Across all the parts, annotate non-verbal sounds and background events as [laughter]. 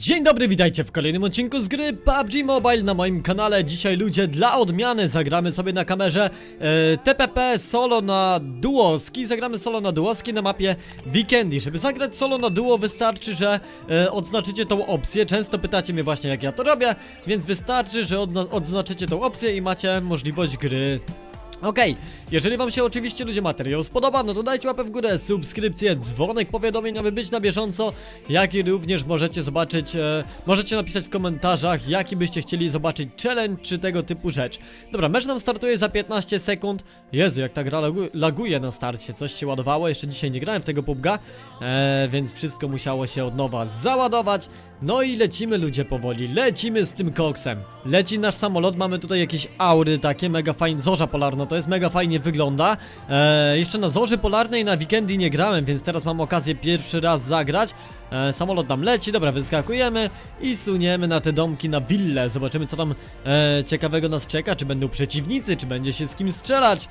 Dzień dobry, witajcie w kolejnym odcinku z gry PUBG Mobile na moim kanale. Dzisiaj ludzie, dla odmiany zagramy sobie na kamerze e, TPP solo na duoski. Zagramy solo na duoski na mapie Weekendy. Żeby zagrać solo na duo wystarczy, że e, odznaczycie tą opcję. Często pytacie mnie właśnie jak ja to robię, więc wystarczy, że odznaczycie tą opcję i macie możliwość gry Okej, jeżeli wam się oczywiście ludzie materiał spodoba, no to dajcie łapę w górę, subskrypcję, dzwonek powiadomień, aby być na bieżąco, jak i również możecie zobaczyć, e, możecie napisać w komentarzach, jaki byście chcieli zobaczyć challenge czy tego typu rzecz. Dobra, mecz nam startuje za 15 sekund. Jezu, jak ta gra lagu laguje na starcie, coś się ładowało, jeszcze dzisiaj nie grałem w tego PUBG'a, e, więc wszystko musiało się od nowa załadować. No i lecimy ludzie powoli, lecimy z tym koksem. Leci nasz samolot, mamy tutaj jakieś aury takie, mega fajne, zorza polarna, to jest mega fajnie wygląda. E, jeszcze na zorzy polarnej na weekendy nie grałem, więc teraz mam okazję pierwszy raz zagrać. E, samolot nam leci, dobra, wyskakujemy i suniemy na te domki na willę. Zobaczymy co tam e, ciekawego nas czeka, czy będą przeciwnicy, czy będzie się z kim strzelać.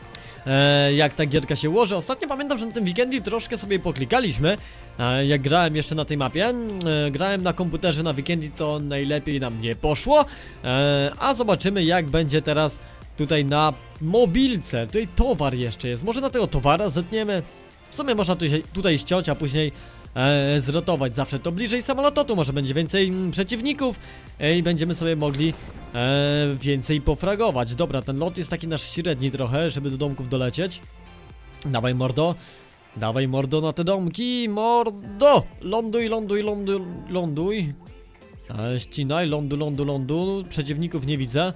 E, jak ta gierka się ułoży. Ostatnio pamiętam, że na tym weekendzie troszkę sobie poklikaliśmy. E, jak grałem jeszcze na tej mapie, e, grałem na komputerze na weekendy, to najlepiej nam nie poszło. E, a zobaczymy jak będzie teraz tutaj na mobilce. Tutaj towar jeszcze jest. Może na tego towara zetniemy. W sumie można tutaj, tutaj ściąć, a później e, zrotować. Zawsze to bliżej samolotu, tu może będzie więcej mm, przeciwników e, i będziemy sobie mogli e, więcej pofragować. Dobra, ten lot jest taki nasz średni trochę, żeby do domków dolecieć. Dawaj mordo. Dawaj mordo na te domki, mordo! Ląduj, ląduj, ląduj, ląduj. E, ścinaj, lądu, lądu, lądu. Przeciwników nie widzę.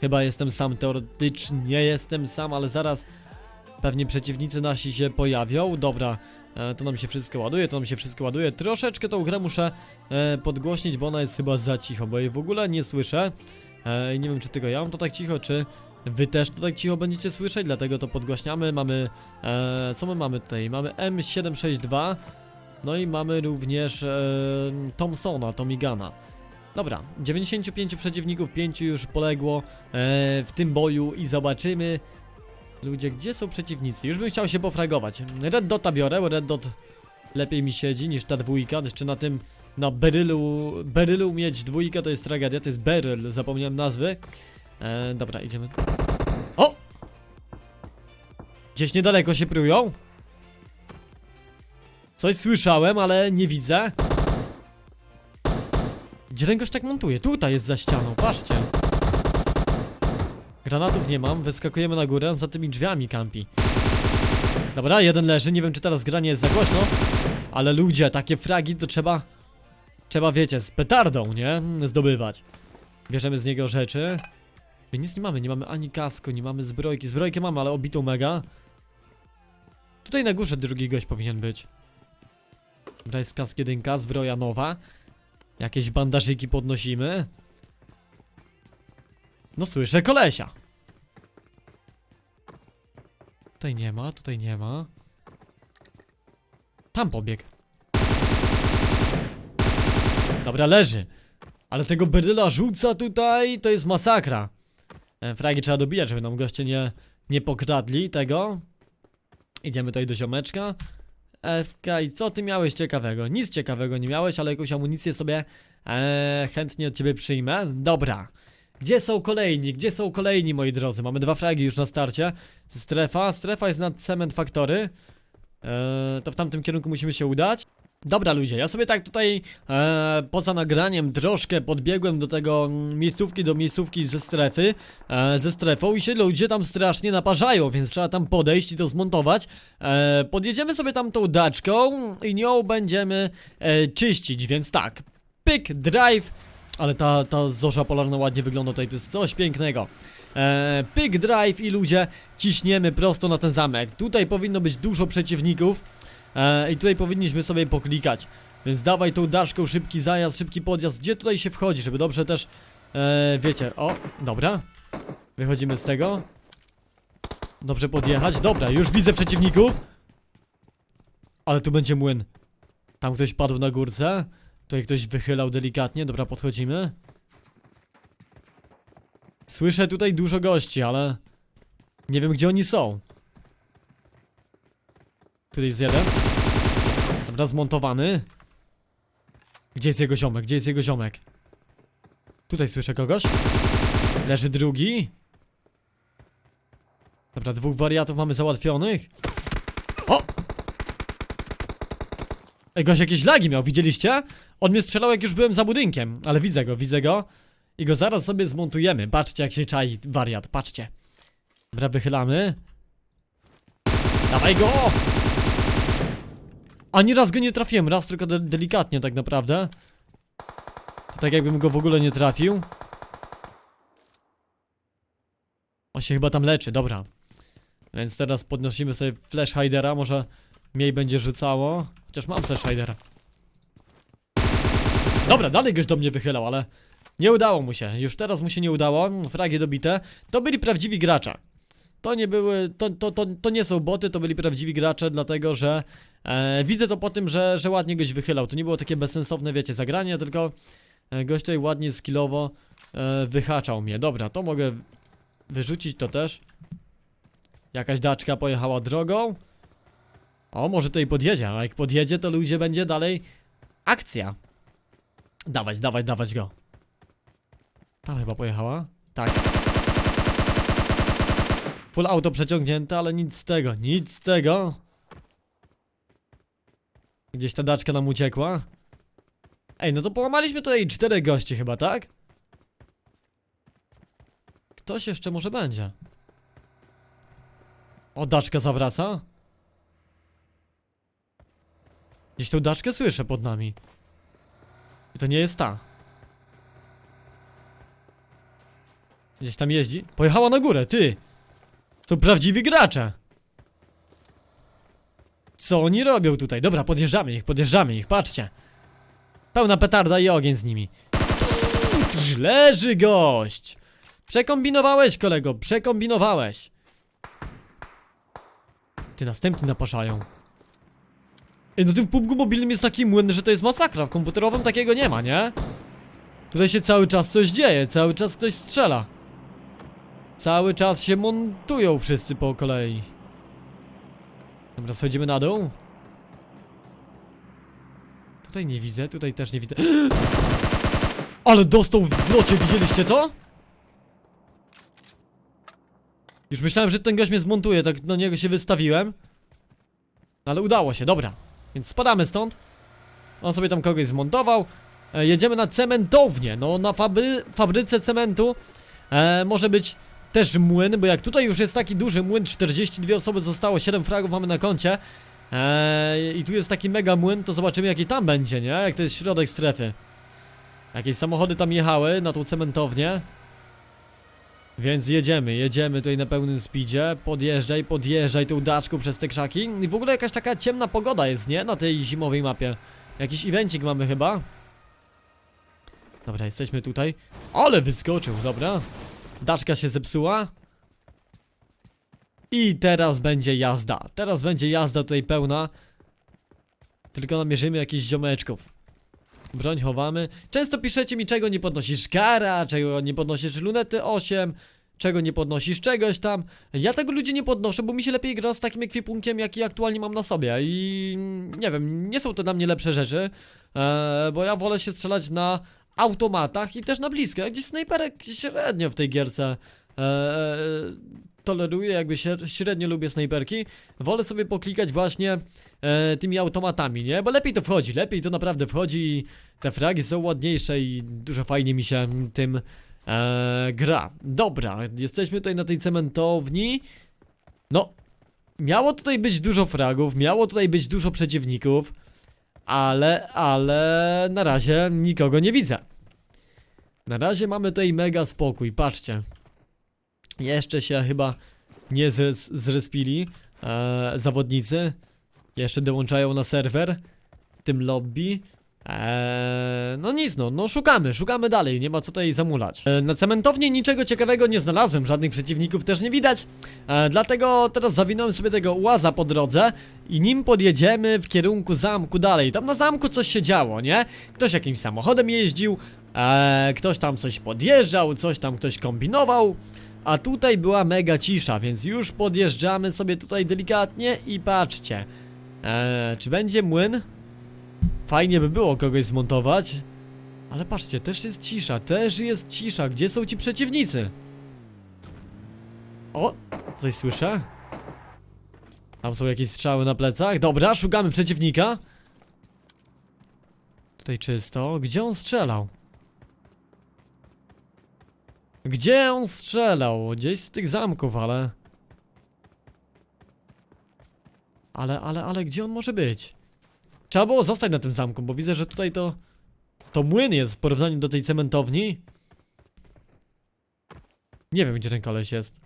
Chyba jestem sam, teoretycznie jestem sam, ale zaraz pewnie przeciwnicy nasi się pojawią. Dobra, e, to nam się wszystko ładuje, to nam się wszystko ładuje. Troszeczkę tą grę muszę e, podgłośnić, bo ona jest chyba za cicho, bo jej w ogóle nie słyszę. E, nie wiem, czy tylko ja mam to tak cicho, czy wy też to tak cicho będziecie słyszeć, dlatego to podgłaśniamy. Mamy, e, co my mamy tutaj? Mamy M762, no i mamy również e, Thompsona, Tomigana. Dobra, 95 przeciwników, 5 już poległo e, w tym boju i zobaczymy. Ludzie, gdzie są przeciwnicy? Już bym chciał się pofragować. Red Dota biorę, Red Dot lepiej mi siedzi niż ta dwójka. Jeszcze na tym, na Berylu, Berylu mieć dwójkę to jest tragedia, to jest Beryl, zapomniałem nazwy. E, dobra, idziemy. O! Gdzieś niedaleko się prują? Coś słyszałem, ale nie widzę. Gdzie ten gość tak montuje? Tutaj jest za ścianą, patrzcie. Granatów nie mam, wyskakujemy na górę, za tymi drzwiami kampi. Dobra, jeden leży, nie wiem czy teraz granie jest za głośno, ale ludzie, takie fragi to trzeba, trzeba wiecie, z petardą, nie? Zdobywać. Bierzemy z niego rzeczy. My nic nie mamy, nie mamy ani kasku, nie mamy zbrojki. Zbrojkę mamy, ale obitą mega. Tutaj na górze drugi gość powinien być. Dobra, jest kask jedynka, zbroja nowa. Jakieś bandażyki podnosimy. No słyszę kolesia. Tutaj nie ma, tutaj nie ma. Tam pobiegł. Dobra, leży. Ale tego beryla rzuca tutaj, to jest masakra. E, Fragi trzeba dobijać, żeby nam goście nie, nie pokradli tego. Idziemy tutaj do ziomeczka. FK, i co ty miałeś ciekawego? Nic ciekawego nie miałeś, ale jakąś amunicję sobie e, chętnie od ciebie przyjmę. Dobra. Gdzie są kolejni? Gdzie są kolejni, moi drodzy? Mamy dwa fragi już na starcie. Strefa. Strefa jest nad Cement Factory. E, to w tamtym kierunku musimy się udać. Dobra ludzie, ja sobie tak tutaj e, poza nagraniem troszkę podbiegłem do tego miejscówki, do miejscówki ze strefy, e, ze strefą i się ludzie tam strasznie naparzają, więc trzeba tam podejść i to zmontować. E, podjedziemy sobie tam tą daczką i nią będziemy e, czyścić, więc tak, pyk, drive, ale ta, ta zorza polarna ładnie wygląda tutaj, to jest coś pięknego. E, pyk, drive i ludzie ciśniemy prosto na ten zamek. Tutaj powinno być dużo przeciwników. E, I tutaj powinniśmy sobie poklikać. Więc dawaj tą daszką, szybki zajazd, szybki podjazd. Gdzie tutaj się wchodzi, żeby dobrze też, e, wiecie, o, dobra. Wychodzimy z tego. Dobrze podjechać, dobra, już widzę przeciwników. Ale tu będzie młyn. Tam ktoś padł na górce. Tutaj ktoś wychylał delikatnie, dobra, podchodzimy. Słyszę tutaj dużo gości, ale nie wiem gdzie oni są. Tutaj jest jeden. Dobra, zmontowany. Gdzie jest jego ziomek? Gdzie jest jego ziomek? Tutaj słyszę kogoś. Leży drugi. Dobra, dwóch wariatów mamy załatwionych. O! Ej, gość jakieś lagi miał, widzieliście? On mnie strzelał jak już byłem za budynkiem, ale widzę go, widzę go. I go zaraz sobie zmontujemy. Patrzcie jak się czai wariat, patrzcie. Dobra, wychylamy. Dawaj go! Ani raz go nie trafiłem, raz tylko de delikatnie tak naprawdę. To tak jakbym go w ogóle nie trafił. On się chyba tam leczy, dobra. Więc teraz podnosimy sobie flash hidera, może mniej będzie rzucało. Chociaż mam flash hidera. Dobra, dalej goś do mnie wychylał, ale nie udało mu się. Już teraz mu się nie udało. Fragi dobite. To byli prawdziwi gracze. To nie były, to, to, to, to nie są boty, to byli prawdziwi gracze, dlatego że e, widzę to po tym, że, że ładnie goś wychylał. To nie było takie bezsensowne, wiecie, zagranie, tylko e, gość tutaj ładnie skillowo e, wyhaczał mnie. Dobra, to mogę wyrzucić to też. Jakaś daczka pojechała drogą. O, może tutaj podjedzie, a jak podjedzie, to ludzie będzie dalej akcja. Dawać, dawać, dawać go. Tam chyba pojechała. Tak. Full auto przeciągnięte, ale nic z tego, nic z tego. Gdzieś ta daczka nam uciekła. Ej, no to połamaliśmy tutaj czterech gości chyba, tak? Ktoś jeszcze może będzie. O, daczka zawraca. Gdzieś tą daczkę słyszę pod nami. I to nie jest ta. Gdzieś tam jeździ. Pojechała na górę, ty! Są prawdziwi gracze! Co oni robią tutaj? Dobra, podjeżdżamy ich, podjeżdżamy ich, patrzcie. Pełna petarda i ogień z nimi. Leży gość! Przekombinowałeś, kolego, przekombinowałeś. Ty następni napaszają. Ej, no tym PUBG mobilnym jest taki młyn, że to jest masakra. W komputerowym takiego nie ma, nie? Tutaj się cały czas coś dzieje, cały czas ktoś strzela. Cały czas się montują wszyscy po kolei. Dobra, schodzimy na dół. Tutaj nie widzę, tutaj też nie widzę. [gasps] Ale dostał w locie, widzieliście to? Już myślałem, że ten gość mnie zmontuje, tak do niego się wystawiłem. No ale udało się, dobra. Więc spadamy stąd. On sobie tam kogoś zmontował. E, jedziemy na cementownię. No na fabry fabryce cementu e, może być też młyn, bo jak tutaj już jest taki duży młyn, 42 osoby zostało, 7 fragów mamy na koncie. E, I tu jest taki mega młyn, to zobaczymy jaki tam będzie, nie? Jak to jest środek strefy. Jakieś samochody tam jechały na tą cementownię. Więc jedziemy, jedziemy tutaj na pełnym speedzie. Podjeżdżaj, podjeżdżaj tą daczką przez te krzaki. I w ogóle jakaś taka ciemna pogoda jest, nie? Na tej zimowej mapie. Jakiś evencik mamy chyba. Dobra, jesteśmy tutaj. Ale wyskoczył, dobra. Daczka się zepsuła. I teraz będzie jazda. Teraz będzie jazda tutaj pełna. Tylko namierzymy jakichś ziomeczków. Broń chowamy. Często piszecie mi, czego nie podnosisz kara, czego nie podnosisz lunety 8, czego nie podnosisz czegoś tam. Ja tego ludzi nie podnoszę, bo mi się lepiej gra z takim ekwipunkiem, jaki aktualnie mam na sobie. I nie wiem, nie są to dla mnie lepsze rzeczy, e, bo ja wolę się strzelać na automatach i też na blisko. Gdzieś snajperek średnio w tej gierce e, toleruję, jakby średnio lubię snajperki. Wolę sobie poklikać właśnie e, tymi automatami, nie? Bo lepiej to wchodzi, lepiej to naprawdę wchodzi i te fragi są ładniejsze i dużo fajnie mi się tym e, gra. Dobra, jesteśmy tutaj na tej cementowni. No, miało tutaj być dużo fragów, miało tutaj być dużo przeciwników, ale, ale na razie nikogo nie widzę. Na razie mamy tutaj mega spokój, patrzcie. Jeszcze się chyba nie zres zrespili e, zawodnicy. Jeszcze dołączają na serwer w tym lobby. Eee, no nic no, no szukamy, szukamy dalej, nie ma co tutaj zamulać. E, na cementowni niczego ciekawego nie znalazłem, żadnych przeciwników też nie widać. E, dlatego teraz zawinąłem sobie tego łaza po drodze i nim podjedziemy w kierunku zamku dalej. Tam na zamku coś się działo, nie? Ktoś jakimś samochodem jeździł, e, ktoś tam coś podjeżdżał, coś tam ktoś kombinował. A tutaj była mega cisza, więc już podjeżdżamy sobie tutaj delikatnie i patrzcie. Eee, czy będzie młyn? Fajnie by było kogoś zmontować. Ale patrzcie, też jest cisza, też jest cisza. Gdzie są ci przeciwnicy? O, coś słyszę? Tam są jakieś strzały na plecach. Dobra, szukamy przeciwnika. Tutaj czysto. Gdzie on strzelał? Gdzie on strzelał? Gdzieś z tych zamków, ale... Ale, ale, ale gdzie on może być? Trzeba było zostać na tym zamku, bo widzę, że tutaj to... To młyn jest w porównaniu do tej cementowni. Nie wiem, gdzie ten koleś jest.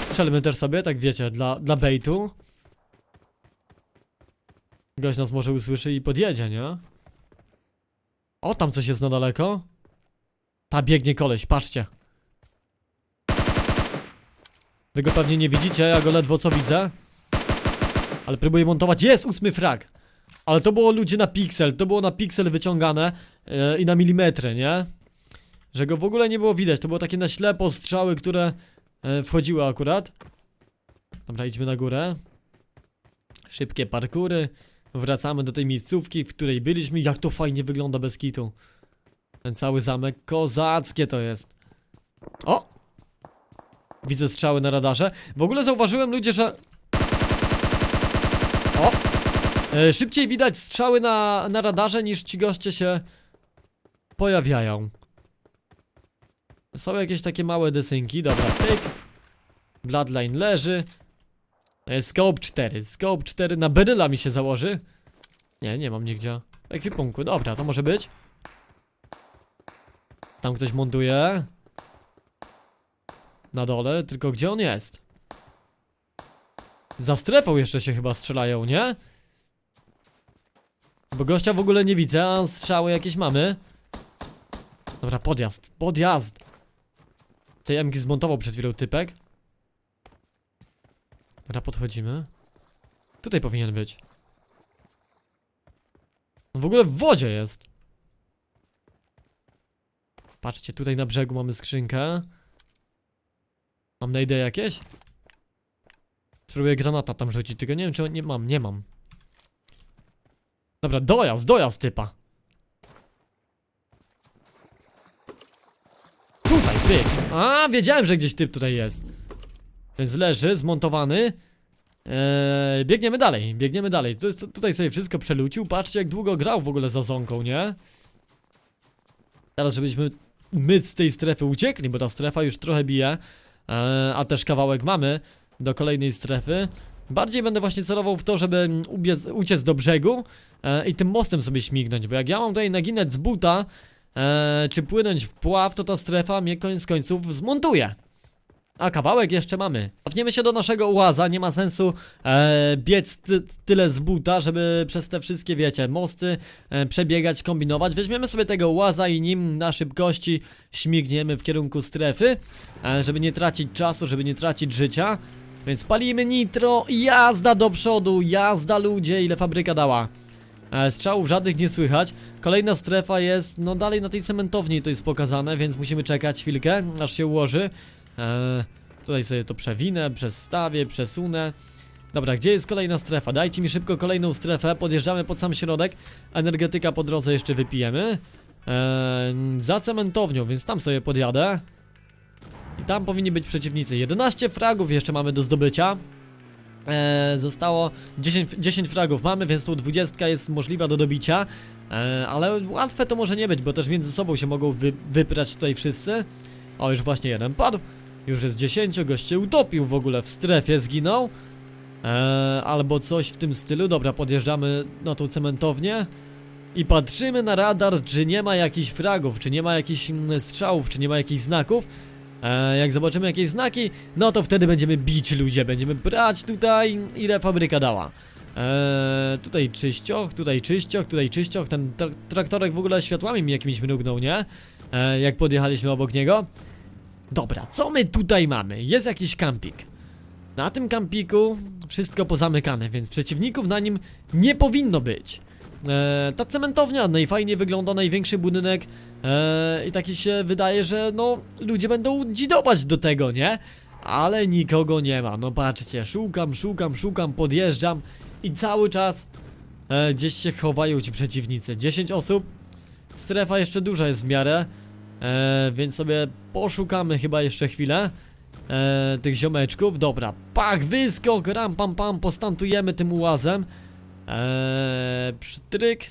Strzelmy też sobie, tak wiecie, dla, dla baitu. Gość nas może usłyszy i podjedzie, nie? O, tam coś jest na daleko. Ta biegnie koleś, patrzcie. Wy go pewnie nie widzicie, ja go ledwo co widzę. Ale próbuję montować. Jest ósmy frag. Ale to było ludzie na piksel, to było na piksel wyciągane e, i na milimetry, nie? Że go w ogóle nie było widać, to było takie na ślepo strzały, które e, wchodziły akurat. Dobra, idźmy na górę. Szybkie parkury. Wracamy do tej miejscówki, w której byliśmy. Jak to fajnie wygląda bez kitu. Ten cały zamek, kozackie to jest. O! Widzę strzały na radarze. W ogóle zauważyłem ludzie, że... O! E, szybciej widać strzały na, na radarze niż ci goście się pojawiają. Są jakieś takie małe desynki, dobra, pyk. Bloodline leży. E, Scope 4, Scope 4 na beryla mi się założy. Nie, nie mam nigdzie. Ekwipunku, dobra, to może być. Tam ktoś montuje. Na dole, tylko gdzie on jest? Za strefą jeszcze się chyba strzelają, nie? Bo gościa w ogóle nie widzę, a strzały jakieś mamy. Dobra, podjazd, podjazd. Tej MG zmontował przed chwilą typek. Dobra, podchodzimy. Tutaj powinien być. On w ogóle w wodzie jest. Patrzcie, tutaj na brzegu mamy skrzynkę. Mam na ideę jakieś? Spróbuję granata tam rzucić, tylko nie wiem czy nie mam, nie mam. Dobra, dojazd, dojazd typa. Tutaj, pyk. A, wiedziałem, że gdzieś typ tutaj jest. Więc leży, zmontowany. Eee, biegniemy dalej, biegniemy dalej. Tutaj sobie wszystko przelucił. Patrzcie, jak długo grał w ogóle za zonką, nie? Teraz, żebyśmy my z tej strefy uciekli, bo ta strefa już trochę bije. Eee, a też kawałek mamy do kolejnej strefy. Bardziej będę właśnie celował w to, żeby ubiec, uciec do brzegu e, i tym mostem sobie śmignąć, bo jak ja mam tutaj naginać z buta, e, czy płynąć w pław, to ta strefa mnie koniec końców zmontuje. A kawałek jeszcze mamy. Cofniemy się do naszego łaza, nie ma sensu e, biec ty, tyle z buta, żeby przez te wszystkie, wiecie, mosty e, przebiegać, kombinować. Weźmiemy sobie tego łaza i nim na szybkości śmigniemy w kierunku strefy, e, żeby nie tracić czasu, żeby nie tracić życia. Więc palimy nitro, jazda do przodu, jazda ludzie, ile fabryka dała. E, strzałów żadnych nie słychać. Kolejna strefa jest, no dalej na tej cementowni to jest pokazane, więc musimy czekać chwilkę, aż się ułoży. E, tutaj sobie to przewinę, przestawię, przesunę. Dobra, gdzie jest kolejna strefa? Dajcie mi szybko kolejną strefę, podjeżdżamy pod sam środek. Energetyka po drodze jeszcze wypijemy. E, za cementownią, więc tam sobie podjadę. I tam powinni być przeciwnicy. 11 fragów jeszcze mamy do zdobycia. E, zostało 10, 10 fragów mamy, więc tą 20 jest możliwa do dobicia. E, ale łatwe to może nie być, bo też między sobą się mogą wy, wyprać tutaj wszyscy. O, już właśnie jeden padł. Już jest 10, gość się utopił w ogóle w strefie, zginął. E, albo coś w tym stylu. Dobra, podjeżdżamy na tą cementownię. I patrzymy na radar, czy nie ma jakichś fragów, czy nie ma jakichś mm, strzałów, czy nie ma jakichś znaków. Jak zobaczymy jakieś znaki, no to wtedy będziemy bić ludzie, będziemy brać tutaj ile fabryka dała. E, tutaj czyścioch, tutaj czyścioch, tutaj czyścioch, ten tra traktorek w ogóle światłami mi jakimiś mrugnął, nie? E, jak podjechaliśmy obok niego. Dobra, co my tutaj mamy? Jest jakiś kampik. Na tym kampiku wszystko pozamykane, więc przeciwników na nim nie powinno być. E, ta cementownia najfajniej wygląda, największy budynek e, i taki się wydaje, że no ludzie będą dzidować do tego, nie? Ale nikogo nie ma, no patrzcie, szukam, szukam, szukam, podjeżdżam i cały czas e, gdzieś się chowają ci przeciwnicy. 10 osób. Strefa jeszcze duża jest w miarę. E, więc sobie poszukamy chyba jeszcze chwilę. E, tych ziomeczków. Dobra, pach, wyskok, ram, pam, pam, postantujemy tym ułazem. Eee, psztryk.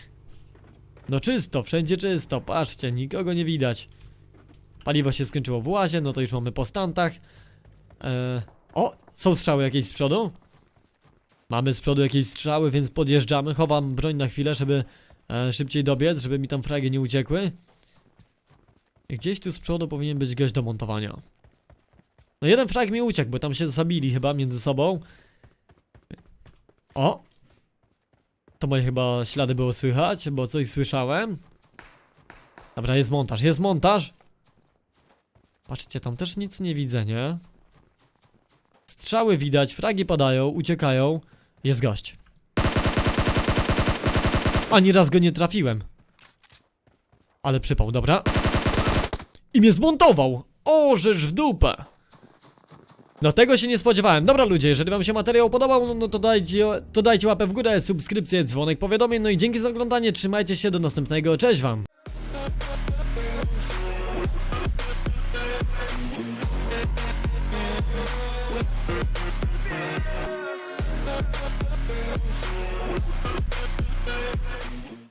No czysto, wszędzie czysto, patrzcie, nikogo nie widać. Paliwo się skończyło w łazie, no to już mamy po stantach. Eee, o, są strzały jakieś z przodu? Mamy z przodu jakieś strzały, więc podjeżdżamy. Chowam broń na chwilę, żeby e, szybciej dobiec, żeby mi tam fragi nie uciekły. Gdzieś tu z przodu powinien być gość do montowania. No jeden frag mi uciekł, bo tam się zabili chyba między sobą. O! To moje chyba ślady było słychać, bo coś słyszałem. Dobra, jest montaż, jest montaż. Patrzcie, tam też nic nie widzę, nie? Strzały widać, fragi padają, uciekają. Jest gość. Ani raz go nie trafiłem. Ale przypał, dobra. I mnie zmontował! O, żeż w dupę! No tego się nie spodziewałem. Dobra ludzie, jeżeli wam się materiał podobał, no, no to, dajcie, to dajcie łapę w górę, subskrypcję, dzwonek powiadomień, no i dzięki za oglądanie, trzymajcie się, do następnego, cześć wam!